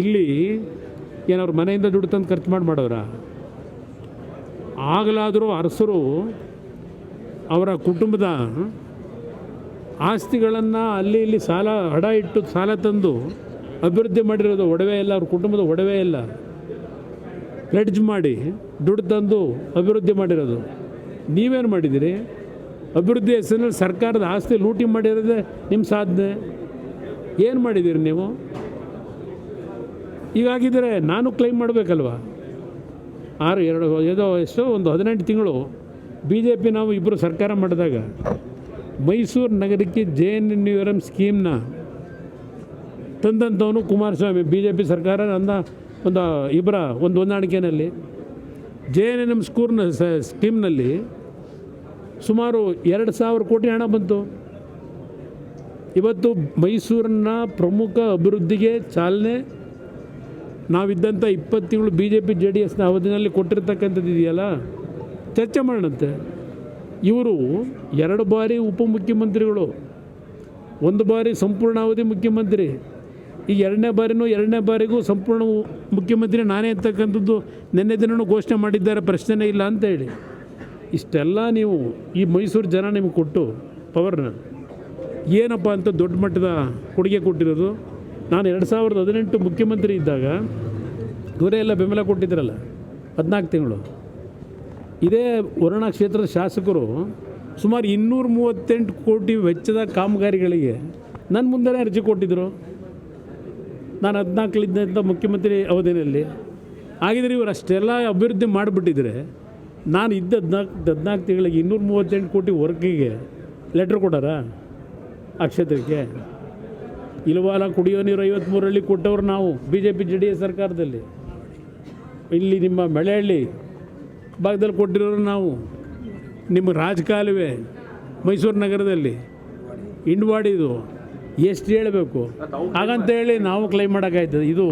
ಇಲ್ಲಿ ಏನವ್ರ ಮನೆಯಿಂದ ದುಡ್ಡು ತಂದು ಖರ್ಚು ಮಾಡಿ ಮಾಡೋರ? ಆಗಲಾದರೂ ಅರಸರು ಅವರ ಕುಟುಂಬದ ಆಸ್ತಿಗಳನ್ನು ಅಲ್ಲಿ ಇಲ್ಲಿ ಸಾಲ ಹಡ ಇಟ್ಟು ಸಾಲ ತಂದು ಅಭಿವೃದ್ಧಿ ಮಾಡಿರೋದು ಒಡವೆ ಇಲ್ಲ, ಅವ್ರ ಕುಟುಂಬದ ಒಡವೆ ಇಲ್ಲ. ಲಡ್ಜ್ ಮಾಡಿ ದುಡ್ಡು ತಂದು ಅಭಿವೃದ್ಧಿ ಮಾಡಿರೋದು. ನೀವೇನು ಮಾಡಿದ್ದೀರಿ? ಅಭಿವೃದ್ಧಿ ಹೆಸರಿನಲ್ಲಿ ಸರ್ಕಾರದ ಆಸ್ತಿ ಲೂಟಿ ಮಾಡಿರೋದೇ ನಿಮ್ಮ ಸಾಧನೆ? ಏನು ಮಾಡಿದ್ದೀರಿ ನೀವು? ಹೀಗಾಗಿದ್ದರೆ ನಾನು ಕ್ಲೈಮ್ ಮಾಡಬೇಕಲ್ವ? ಆರು, ಎರಡು ಏನೋ ಎಷ್ಟೋ ಒಂದು ಹದಿನೆಂಟು ತಿಂಗಳು ಬಿ ಜೆ ಪಿ ನಾವು ಇಬ್ಬರು ಸರ್ಕಾರ ಮಾಡಿದಾಗ ಮೈಸೂರು ನಗರಕ್ಕೆ J N N U M ಸ್ಕೀಮ್ನ ತಂದಂಥವನು ಕುಮಾರಸ್ವಾಮಿ ಬಿ ಜೆ ಪಿ ಸರ್ಕಾರ ಅಂದ ಒಂದು ಇಬ್ಬರ ಒಂದು ಹೊಂದಾಣಿಕೆಯಲ್ಲಿ ಜೆ ಎನ್ ಎನ್ ಎಂ ಸ್ಕೂರ್ನ ಸ್ಕೀಮ್ನಲ್ಲಿ ಸುಮಾರು ಎರಡು ಸಾವಿರ ಕೋಟಿ ಹಣ ಬಂತು. ಇವತ್ತು ಮೈಸೂರನ್ನ ಪ್ರಮುಖ ಅಭಿವೃದ್ಧಿಗೆ ಚಾಲನೆ ನಾವಿದ್ದಂಥ ಇಪ್ಪತ್ತು ತಿಂಗಳು B J P J D ಎಸ್ನ ಅವಧಿನಲ್ಲಿ ಕೊಟ್ಟಿರ್ತಕ್ಕಂಥದ್ದು ಇದೆಯಲ್ಲ? ಚರ್ಚೆ ಮಾಡೋಣಂತೆ. ಇವರು ಎರಡು ಬಾರಿ ಉಪಮುಖ್ಯಮಂತ್ರಿಗಳು, ಒಂದು ಬಾರಿ ಸಂಪೂರ್ಣ ಅವಧಿ ಮುಖ್ಯಮಂತ್ರಿ, ಈ ಎರಡನೇ ಬಾರಿನೂ ಎರಡನೇ ಬಾರಿಗೂ ಸಂಪೂರ್ಣ ಮುಖ್ಯಮಂತ್ರಿ ನಾನೇ ಅಂತಕ್ಕಂಥದ್ದು ನಿನ್ನೆ ದಿನವೂ ಘೋಷಣೆ ಮಾಡಿದ್ದಾರೆ, ಪ್ರಶ್ನೆನೇ ಇಲ್ಲ ಅಂತ ಹೇಳಿ. ಇಷ್ಟೆಲ್ಲ ನೀವು ಈ ಮೈಸೂರು ಜನ ನಿಮಗೆ ಕೊಟ್ಟು ಪವರ್ನ, ಏನಪ್ಪ ಅಂತ ದೊಡ್ಡ ಮಟ್ಟದ ಕೊಡುಗೆ ಕೊಟ್ಟಿರೋದು? ನಾನು ಎರಡು ಸಾವಿರದ ಹದಿನೆಂಟು ಮುಖ್ಯಮಂತ್ರಿ ಇದ್ದಾಗ ಇವರೇ ಎಲ್ಲ ಬೆಂಬಲ ಕೊಟ್ಟಿದ್ರಲ್ಲ, ಹದಿನಾಲ್ಕು ತಿಂಗಳು. ಇದೇ ವರುಣ ಕ್ಷೇತ್ರದ ಶಾಸಕರು ಸುಮಾರು ಇನ್ನೂರ ಮೂವತ್ತೆಂಟು ಕೋಟಿ ವೆಚ್ಚದ ಕಾಮಗಾರಿಗಳಿಗೆ ನನ್ನ ಮುಂದೆನೇ ಅರ್ಜಿ ಕೊಟ್ಟಿದ್ದರು ನಾನು ಹದಿನಾಲ್ಕಲಿದ್ದಂಥ ಮುಖ್ಯಮಂತ್ರಿ ಅವಧಿಯಲ್ಲಿ ಆಗಿದ್ರೆ ಇವರು ಅಷ್ಟೆಲ್ಲ ಅಭಿವೃದ್ಧಿ ಮಾಡಿಬಿಟ್ಟಿದ್ರೆ, ನಾನು ಇದ್ದ ಹದಿನಾಲ್ಕು ಹದಿನಾಲ್ಕು ತಿಂಗಳಿಗೆ ಇನ್ನೂರ ಮೂವತ್ತೆಂಟು ಕೋಟಿ ವರ್ಕಿಗೆ ಲೆಟ್ರ್ ಕೊಟ್ಟಾರ ಆ ಕ್ಷೇತ್ರಕ್ಕೆ? ಇಲ್ವಾಲ ಕುಡಿಯೋ ನೀರು ಐವತ್ತ್ಮೂರಲ್ಲಿ ಕೊಟ್ಟವ್ರು ನಾವು B J P J D S ಸರ್ಕಾರದಲ್ಲಿ. ಇಲ್ಲಿ ನಿಮ್ಮ ಮಳೆಹಳ್ಳಿ ಭಾಗದಲ್ಲಿ ಕೊಟ್ಟಿರೋರು ನಾವು. ನಿಮ್ಮ ರಾಜಕಾಲುವೆ ಮೈಸೂರು ನಗರದಲ್ಲಿ. ಇಂಡ್ವಾಡಿದು ಎಷ್ಟು ಹೇಳಬೇಕು? ಹಾಗಂತ ಹೇಳಿ ನಾವು ಕ್ಲೈಮ್ ಮಾಡೋಕ್ಕಾಯ್ತದೆ. ಇದು